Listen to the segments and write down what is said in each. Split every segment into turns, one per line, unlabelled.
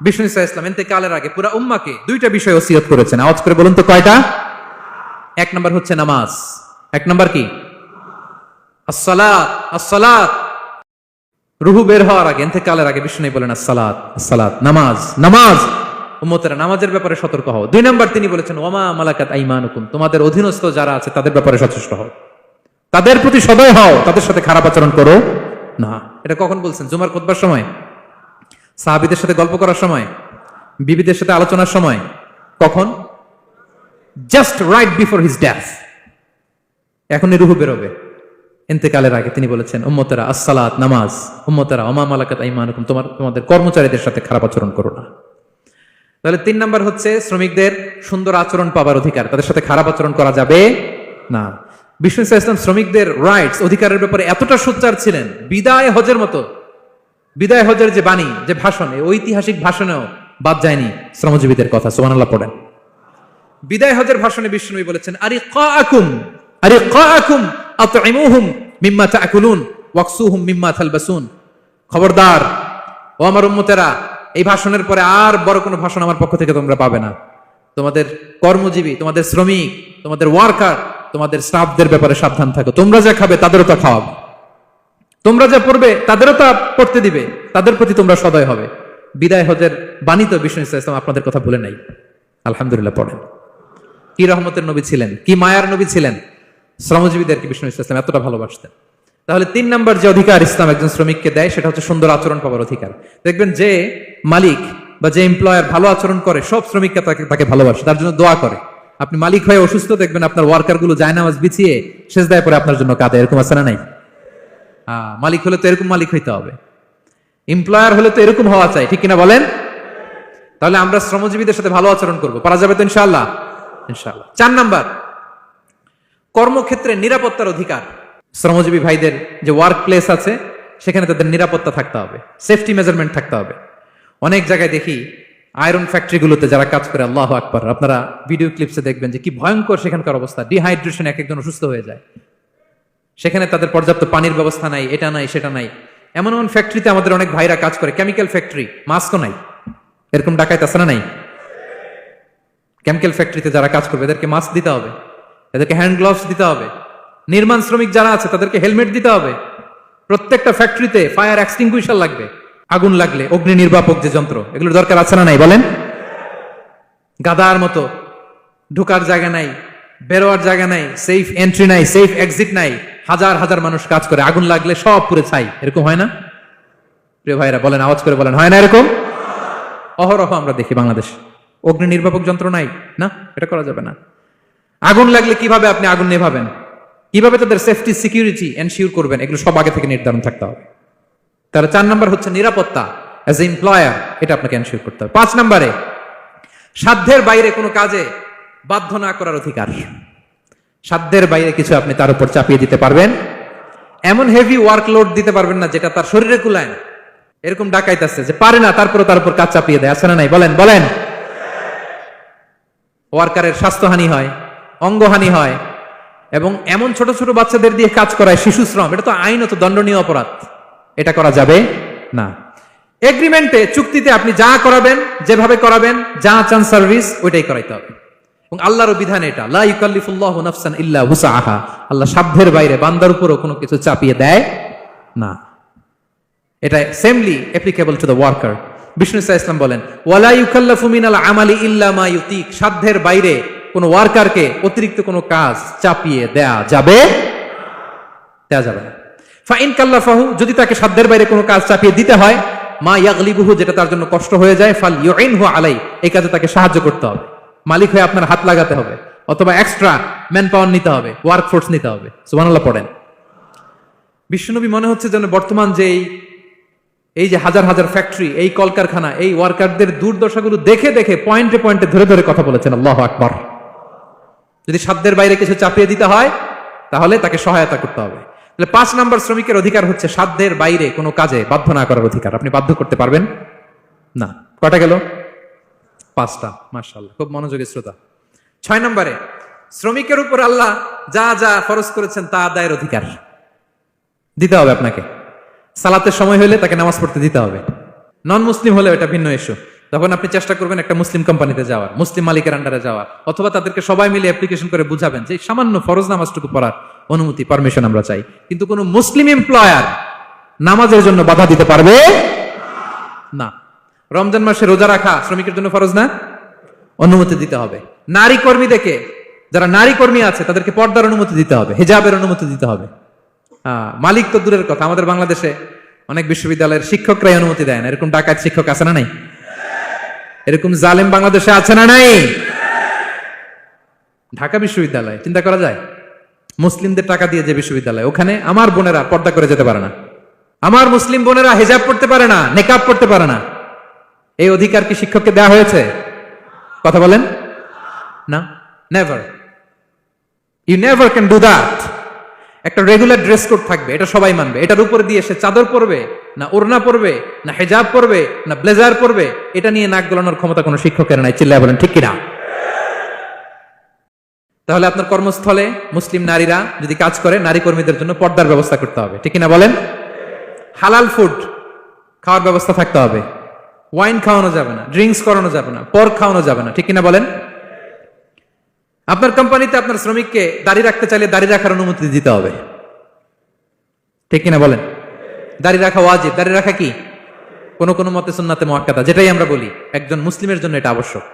ইসলাম কালের আগে, পুরা উম্মাকে দুইটা বিষয় ওসিয়ত করেছেন। আওয়াজ করে বলুন তো কয়টা? এক নাম্বার হচ্ছে নামাজ। এক নাম্বার কি? আসসালাত রুহু বের হওয়ার আগে কালের আগে বিষ্ণু বলেন আসসালাত আসসালাত, নামাজ নামাজ। উম্মতেরা, নামাজের ব্যাপারে সতর্ক হও। দুই নাম্বার তিনি বলেছেন ওমা মালাকাত আইমানুকুম। তোমাদের অধীনস্থ যারা আছে, তাদের ব্যাপারে সচেষ্ট হও। তাদের প্রতি সদয় হও, তাদের সাথে খারাপ আচরণ করো না। এটা কখন বলছেন? জুমার খুতবার সময়? সাহাবিদের সাথে গল্প করার সময়, বিবিদের সাথে আলোচনার সময়, কখন? Just right before his death এখনই রুহু বেরোবে। এতেকালের আগে তিনি বলেছেন, উম্মতেরা, আসসালাত, নামাজ, উম্মতেরা অমা মালাকাত আইমানুকুম, তোমার, তোমাদের কর্মচারীদের সাথে খারাপ আচরণ করো না। তাহলে তিন নাম্বার হচ্ছে, শ্রমিকদের সুন্দর আচরণ পাবার অধিকার। তাদের সাথে খারাপ আচরণ করা যাবে না। ইসা ইসলাম শ্রমিকদের রাইটস অধিকারের ব্যাপারে এতটা সোচ্চার ছিলেন, বিদায় হজের মতো। বিদায় হজের যে বাণী, যে ভাষণ ঐতিহাসিক ভাষণেও বাদ যায়নি শ্রমজীবীদের কথা, সুবহানাল্লাহ পড়েন। বিদায় হজের ভাষণে বিষ্ণু বলেছেন আরে কাকুম আরে কাকুম আতইমুহুম মিম্মা তাকুলুন, ওয়াকসুহুম মিম্মা তালবাসুন। খবরদার, ও আমার উম্মতেরা, এই ভাষণের পরে আর বড় কোনো ভাষণ আমার পক্ষ থেকে তোমরা পাবে না। তোমাদের কর্মজীবী, তোমাদের শ্রমিক, তোমাদের ওয়ার্কার, তোমাদের স্টাফদের ব্যাপারে সাবধান থাকো। তোমরা যা খাবে, তাদেরও তা খাওয়াবে। তোমরা যা পড়বে, তাদেরও তা পড়তে দিবে। তাদের প্রতি তোমরা সদয় হবে। বিদায় হজের বাণী তো বিষ্ণু ইসলাম আপনাদের কথা ভুলে নাই। আলহামদুলিল্লাহ পড়েন। কি রহমতের নবী ছিলেন, কি মায়ার নবী ছিলেন, শ্রমজীবীদেরকে বিষ্ণু ইসলাম এতটা ভালোবাসতেন। তাহলে তিন নাম্বার যে অধিকার ইসলাম একজন শ্রমিককে দেয়, সেটা হচ্ছে সুন্দর আচরণ পাওয়ার অধিকার। দেখবেন যে মালিক বা যে এমপ্লয়ার ভালো আচরণ করে, সব শ্রমিককে তাকে তাকে ভালোবাসে, তার জন্য দোয়া করে। আপনি মালিক হয়ে অসুস্থ, দেখবেন আপনার ওয়ার্কারগুলো যায় নামাজ বিছিয়ে শেষ দায় পরে আপনার জন্য কাঁদে, এরকম আছে না নাই? মালিক হলে তো এরকম মালিক হইতে হবে। এমপ্লয়ার হলে তো এরকম হওয়া চাই, ঠিক কিনা বলেন? তাহলে আমরা শ্রমজীবীদের সাথে ভালো আচরণ করব। পারা যাবে তো ইনশাআল্লাহ? ইনশাআল্লাহ। চার নাম্বার, কর্মক্ষেত্রে নিরাপত্তার অধিকার। শ্রমজীবী ভাইদের যে ওয়ার্ক প্লেস আছে, সেখানে তাদের নিরাপত্তা থাকতে হবে সেফটি মেজারমেন্ট থাকতে হবে। অনেক জায়গায় দেখি আয়রন ফ্যাক্টরিগুলোতে যারা কাজ করে, আল্লাহ আকবর, আপনারা ভিডিও ক্লিপসে দেখবেন যে কি ভয়ঙ্কর সেখানকার অবস্থা। ডিহাইড্রেশন এক একজন অসুস্থ হয়ে যায়। সেখানে তাদের পর্যাপ্ত পানির ব্যবস্থা নাই, এটা নাই, সেটা নাই। এমন এমন ফ্যাক্টরিতে আমাদের অনেক ভাইরা কাজ করে কেমিক্যাল ফ্যাক্টরি মাস্কও নাই। এরকম ডাকাইত আছে না নাই? কেমিক্যাল ফ্যাক্টরিতে যারা কাজ করবে, এদেরকে মাস্ক দিতে হবে, এদেরকে হ্যান্ড গ্লাভস দিতে হবে। নির্মাণ শ্রমিক যারা আছে, তাদেরকে হেলমেট দিতে হবে। প্রত্যেকটা ফ্যাক্টরিতে ফায়ার এক্সটিংগুইশার লাগবে, আগুন লাগলে, অগ্নি নির্বাপক যে যন্ত্র এগুলোর দরকার আছে না নাই, বলেন? গাদার মতো, ঢুকার জায়গা নাই, বেরোয়ার জায়গা নাই সেফ এন্ট্রি নাই সেফ এক্সিট নাই। হাজার হাজার মানুষ কাজ করে, আগুন লাগলে সব পুরে ছাই। এরকম হয় না? প্রিয় ভাইরা বলেন, আওয়াজ করে বলেন, হয় না এরকম? অহরহ আমরা দেখি বাংলাদেশ। অগ্নি নির্বাপক যন্ত্র নাই, না? এটা করা যাবে না। আগুন লাগলে কীভাবে আপনি আগুন নেভাবেন? কীভাবে তাদের সেফটি সিকিউরিটি এনশিওর করবেন? এগুলো সব আগে থেকে নির্ধারণ থাকতে হবে। তাহলে চার নাম্বার হচ্ছে নিরাপত্তা অ্যাজ এ এমপ্লয়ার এটা আপনাকে এনশিওর করতে হবে। পাঁচ নাম্বারে, সাধ্যের বাইরে কোনো কাজে বাধ্য না করার অধিকার। সাধ্যের বাইরে কিছু আপনি তার উপর চাপিয়ে দিতে পারবেন। এমন হেভি ওয়ার্কলোড দিতে পারবেন না, যেটা তার শরীরে কুলায় না। এরকম ডাকাইতেছে যে পারে না তারপরে তার উপর কাজ চাপিয়ে দেয়। আছে না নাই? বলেন বলেন। ওয়ার্কারের স্বাস্থ্যহানি হয়, অঙ্গহানি হয়, এবং এমন ছোট ছোট বাচ্চাদের দিয়ে কাজ করায় শিশু শ্রম, এটা তো আইনত দণ্ডনীয় অপরাধ। এটা করা যাবে না। এগ্রিমেন্টে চুক্তিতে আপনি যা করাবেন, যেভাবে করাবেন, যা চান সার্ভিস ওইটাই করাইতে হবে। এবং আল্লাহর বিধান এটা, লা নাফসান ইল্লা হুসাহা আল্লাহ সাধ্যের বাইরে বান্দার উপরও কোনো কিছু চাপিয়ে দেয় না। এটা samely applicable to the worker Bishnu Islam বলেন, ওয়ালা ইউকাল্লাফু আমালি ইল্লা মা ইউতিক। সাধ্যের বাইরে কোনো ওয়ার্কারকে অতিরিক্ত কোনো কাজ চাপিয়ে দেয়া যাবে দেয়া যাবে না। ফাইন কাল্লাফাহু, যদি তাকে সাধ্যের বাইরে কোনো কাজ চাপিয়ে দিতে হয়, মা ইয়াগলিবুহু, যেটা তার জন্য কষ্ট হয়ে যায়, ফাল ইউইনহু আলাই এই কাজে তাকে সাহায্য করতে হবে। মালিক হয়ে আপনার হাত লাগাতে হবে, অথবা এক্সট্রা ম্যান পাওয়ার নিতে হবে ওয়ার্ক ফোর্স নিতে হবে। সুবহানাল্লাহ পড়েন। বিশ্বনবী মনে হচ্ছে যেন বর্তমান যে এই যে হাজার হাজার ফ্যাক্টরি এই কলকারখানা, এই ওয়ার্কারদের দুর্দশাগুলো দেখে দেখে পয়েন্টে পয়েন্টে ধরে ধরে কথা বলেছেন, আল্লাহ আকবর। যদি সাধ্যের বাইরে কিছু চাপিয়ে দিতে হয়, তাহলে তাকে সহায়তা করতে হবে। তাহলে পাঁচ নাম্বার শ্রমিকের অধিকার হচ্ছে সাধ্যের বাইরে কোনো কাজে বাধ্য না করার অধিকার। আপনি বাধ্য করতে পারবেন? না। কটা গেল? পাঁচটা মার্শাল্লাহ খুব মনোযোগী শ্রোতা। ছয় নম্বরে, শ্রমিকের উপর আল্লাহ যা যা ফরজ করেছেন তা আদায়ের অধিকার। দিতে হবে আপনাকে। সালাতের সময় হলে তাকে নামাজ পড়তে দিতে হবে। নন মুসলিম হলে এটা ভিন্ন ইস্যু তখন আপনি চেষ্টা করবেন একটা মুসলিম কোম্পানিতে যাওয়ার, মুসলিম মালিকের আন্ডারে যাওয়ার, অথবা তাদেরকে সবাই মিলে অ্যাপ্লিকেশন করে বুঝাবেন যে সামান্য ফরজ নামাজটুকু পড়ার অনুমতি পারমিশন আমরা চাই। কিন্তু কোনো মুসলিম এমপ্লয়ার নামাজের জন্য বাধা দিতে পারবে না। রমজান মাসে রোজা রাখা শ্রমিকের জন্য ফরজ না? অনুমতি দিতে হবে। নারী কর্মীদেরকে যারা নারী কর্মী আছে তাদেরকে পর্দার অনুমতি দিতে হবে হেজাবের অনুমতি দিতে হবে। আহ, মালিক তো দূরের কথা আমাদের বাংলাদেশে অনেক বিশ্ববিদ্যালয়ের শিক্ষকরাই অনুমতি দেয় না। এরকম ডাকাত শিক্ষক আছে না নাই? এরকম জালেম বাংলাদেশে আছে না নাই? ঢাকা বিশ্ববিদ্যালয় চিন্তা করা যায়? মুসলিমদের টাকা দিয়ে যে বিশ্ববিদ্যালয় ওখানে আমার বোনেরা পর্দা করে যেতে পারে না। আমার মুসলিম বোনেরা হেজাব পড়তে পারে না নেকাব পড়তে পারে না। এই অধিকার কি শিক্ষককে দেওয়া হয়েছে? কথা বলেন। না? Never you never can do that একটা রেগুলার ড্রেস কোড থাকবে, এটা সবাই মানবে। এটার উপরে দিয়ে সে চাদর পরবে, না ওড়না পরবে, না হেজাব পরবে, না ব্লেজার পরবে, এটা নিয়ে নাক গলানোর ক্ষমতা কোনো শিক্ষকের নাই। চিল্লায় বলেন, ঠিক কিনা? তাহলে আপনার কর্মস্থলে মুসলিম নারীরা যদি কাজ করে, নারী কর্মীদের জন্য পর্দার ব্যবস্থা করতে হবে। ঠিক কিনা বলেন? হালাল ফুড খাওয়ার ব্যবস্থা থাকতে হবে। ওয়াইন খাওয়ানো যাবে না ড্রিঙ্কস করানো যাবে না পর খাওয়ানো যাবে না, ঠিক কিনা বলেন? আপনার কোম্পানিতে আপনার শ্রমিককে দাঁড়িয়ে রাখতে চাইলে দাঁড়িয়ে রাখার অনুমতি দিতে হবে। ঠিক কিনা বলেন? দাঁড়িয়ে রাখা ওয়াজিব। দাঁড়িয়ে রাখা কি? কোন কোন মতে সুন্নাতে মহাক্কাতা যেটাই আমরা বলি, একজন মুসলিমের জন্য এটা আবশ্যক।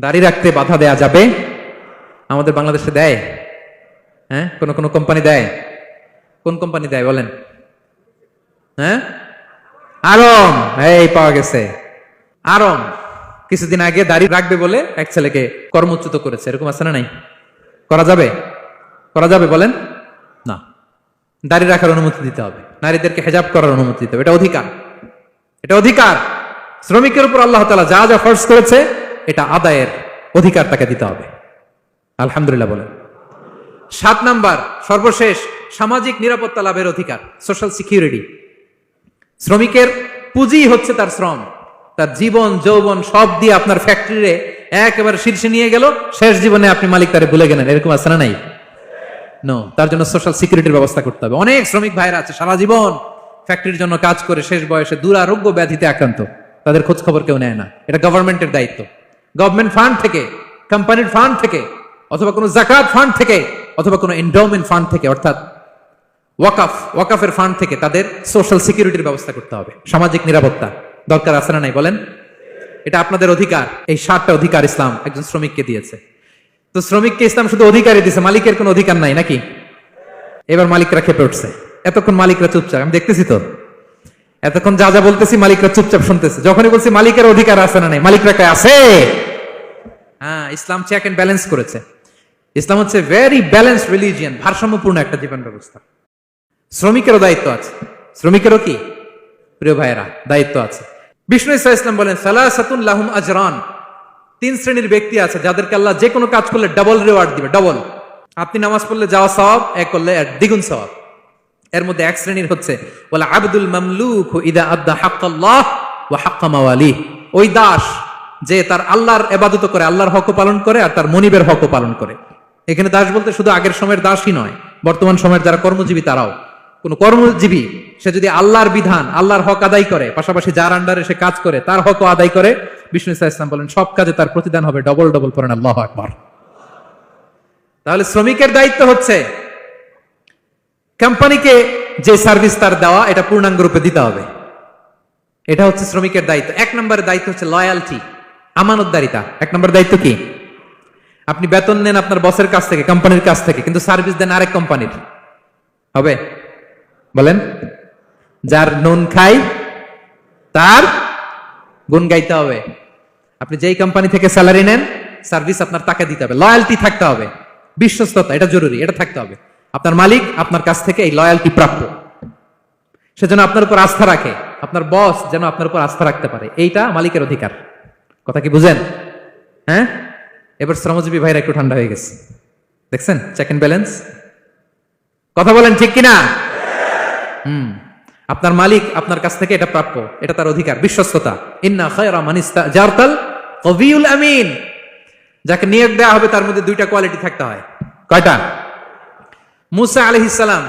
দাঁড়িয়ে রাখতে বাধা দেয়া যাবে, আমাদের বাংলাদেশে দেয়? হ্যাঁ? কোন কোন কোম্পানি দেয়? কোন কোম্পানি দেয় বলেন? হ্যাঁ? আরম, এই পাওয়া গেছে। আরম। কিছুদিন আগে দাঁড়িয়ে রাখবে বলে এক ছেলেকে কর্মচ্যুত করেছে। এরকম আছে না নাই? করা যাবে? করা যাবে বলেন? না। দাঁড়িয়ে রাখার অনুমতি দিতে হবে। নারীদেরকে হেজাব করার অনুমতি দিতে হবে। এটা অধিকার। এটা অধিকার। শ্রমিকের উপর আল্লাহ তালা যা যা ফর্স করেছে, এটা আদায়ের অধিকার তাকে দিতে হবে। আলহামদুলিল্লাহ বলেন। সাত নাম্বার, সর্বশেষ সামাজিক নিরাপত্তা লাভের অধিকার সোশ্যাল সিকিউরিটি শ্রমিকের পুঁজি হচ্ছে তার শ্রম। তার জীবন, যৌবন সব দিয়ে আপনার ফ্যাক্টরিরে একেবারে শীর্ষে নিয়ে গেল। শেষ জীবনে আপনি মালিক তারে ভুলে গেলেন। এরকম আছে না নাই? নো তার জন্য সোশ্যাল সিকিউরিটির ব্যবস্থা করতে হবে। অনেক শ্রমিক ভাইরা আছে, সারা জীবন ফ্যাক্টরির জন্য কাজ করে শেষ বয়সে দুরারোগ্য ব্যাধিতে আক্রান্ত। তাদের খোঁজ খবর কেউ নেয় না। এটা গভর্নমেন্টের দায়িত্ব। গভর্নমেন্ট ফান্ড থেকে কোম্পানির ফান্ড থেকে, অথবা কোনো জাকাত ফান্ড থেকে, অথবা কোনো এন্ডাউমেন্ট ফান্ড থেকে, অর্থাৎ ওয়াকাফ, ওয়াকাফের ফান্ড থেকে তাদের সোশ্যাল সিকিউরিটির ব্যবস্থা করতে হবে। সামাজিক নিরাপত্তা দরকার আছে না নাই বলেন? এটা আপনাদের অধিকার। এই সাতটা অধিকার ইসলাম একজন শ্রমিককে দিয়েছে। তো শ্রমিককে ইসলাম শুধু অধিকারই দিয়েছে মালিকের কোনো অধিকার নাই নাকি? এবার মালিকরা খেপে উঠছে। এতক্ষণ মালিকরা চুপচাপ, আমি দেখতেছি তো। এতক্ষণ যা যা বলতেছি মালিকরা চুপচাপ শুনতেছে। যখনই বলছি মালিকের অধিকার আছে না নাই, মালিকরা কে আছে? হ্যাঁ ইসলাম চেক এন্ড ব্যালেন্স করেছে। ইসলাম হচ্ছে ভেরি ব্যালেন্স রিলিজিয়ান ভারসাম্যপূর্ণ একটা জীবন ব্যবস্থা। শ্রমিকেরও দায়িত্ব আছে। শ্রমিকেরও কি? প্রিয় ভাইয়েরা, দায়িত্ব আছে। বিষ্ণু ইসা ইসলাম বলেন, সালাসাতুন লাহুম আজরান। তিন শ্রেণির ব্যক্তি আছে যাদেরকে আল্লাহ যে কোনো কাজ করলে ডাবল রিওয়ার্ড দিবে ডাবল আপনি নামাজ পড়লে যাওয়া সওয়াব, এক করলে এক দ্বিগুণ সওয়াব। এর মধ্যে এক শ্রেণির হচ্ছে বলে আব্দুল মামলুক ইদা আব্দা হাক্কাল্লাহ ওয়া হাক্কা মাওয়ালি ওই দাস যে তার আল্লাহর এবাদত করে, আল্লাহর হক পালন করে আর তার মনিবের হক পালন করে। এখানে দাস বলতে শুধু আগের সময়ের দাসই নয়, বর্তমান সময়ের যারা কর্মজীবী তারাও। কোন কর্মজীবী, সে যদি আল্লাহর বিধান, আল্লাহর হক আদায় করে, পাশাপাশি যার আন্ডারে সে কাজ করে, তার হক আদায় করে, বিষ্ণু ইসা ইসলাম বলেন, সব কাজে তার প্রতিদান হবে ডবল ডবল করেন আল্লাহ আকবার। তাহলে শ্রমিকের দায়িত্ব হচ্ছে কোম্পানিকে যে সার্ভিস তার দেওয়া, এটা পূর্ণাঙ্গ রূপে দিতে হবে। এটা হচ্ছে শ্রমিকের দায়িত্ব। এক নম্বরের দায়িত্ব হচ্ছে লয়ালটি আমানতদারিতা। এক নম্বর দায়িত্ব কি? আপনি বেতন নেন আপনার বসের কাছ থেকে কোম্পানির কাছ থেকে, কিন্তু সার্ভিস দেন আরেক কোম্পানির হবে? বলেন, যার নুন খাই, তার গুণ গাইতে হবে। আপনি যেই কোম্পানি থেকে স্যালারি নেন সার্ভিস আপনার টাকা দিতে হবে। লয়ালটি থাকতে হবে। বিশ্বস্ততা, এটা জরুরি, এটা থাকতে হবে। আপনার মালিক আপনার কাছ থেকে এই লয়ালটি প্রাপ্য। সে যেন আপনার উপর আস্থা রাখে, আপনার বস যেন আপনার উপর আস্থা রাখতে পারে। এইটা মালিকের অধিকার। কথা কি বুঝেন? হ্যাঁ? এবার শ্রমজীবী ভাইরা একটু ঠান্ডা হয়ে গেছে। দেখছেন? চেক ব্যালেন্স কথা বলেন ঠিক কিনা? আপনার মালিক আপনার কাছ থেকে এটা প্রাপ্য, এটা তার অধিকার, বিশ্বস্ততা। ইন্না খায়রা মানিস্তা জারতাল কবিউল আমিন। যাকে নিয়োগ দেওয়া হবে তার মধ্যে দুইটা কোয়ালিটি থাকতে হয়। কয়টা? মুসা আলহিস সালাম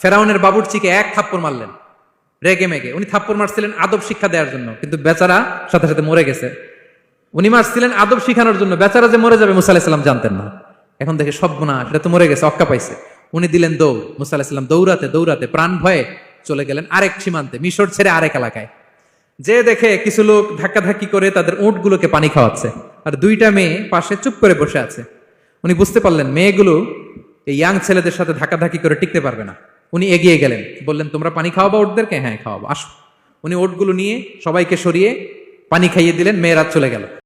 ফেরাউনের বাবুরচিকে এক থাপ্পড় মারলেন। রেগে মেগে। উনি থাপ্পড় মারছিলেন আদব শিক্ষা দেওয়ার জন্য, কিন্তু বেচারা সাথে সাথে মরে গেছে। উনি মারছিলেন আদব শিখানোর জন্য। বেচারা যে মরে যাবে মুসা আলাহিসাল্লাম জানতেন না। এখন দেখে সব গুণা সেটা তো মরে গেছে, অক্কা পাইছে। উনি দিলেন দৌড়। মুসা দৌড়াতে দৌড়াতে প্রাণ ভয়ে চলে গেলেন আরেক সীমান্তে, মিশর ছেড়ে আরেক এলাকায়। যে দেখে কিছু লোক ধাক্কাধাক্কি করে তাদের উঁটগুলোকে পানি খাওয়াচ্ছে, আর দুইটা মেয়ে পাশে চুপ করে বসে আছে। উনি বুঝতে পারলেন মেয়েগুলো এই ইয়াং ছেলেদের সাথে ধাক্কাধাক্কি করে টিকতে পারবে না। উনি এগিয়ে গেলেন, বললেন, তোমরা পানি খাওয়াবো ওটদেরকে? হ্যাঁ খাওয়াবো, আসো। উনি ওটগুলো নিয়ে সবাইকে সরিয়ে পানি খাইয়ে দিলেন, মেয়েরা চলে গেল।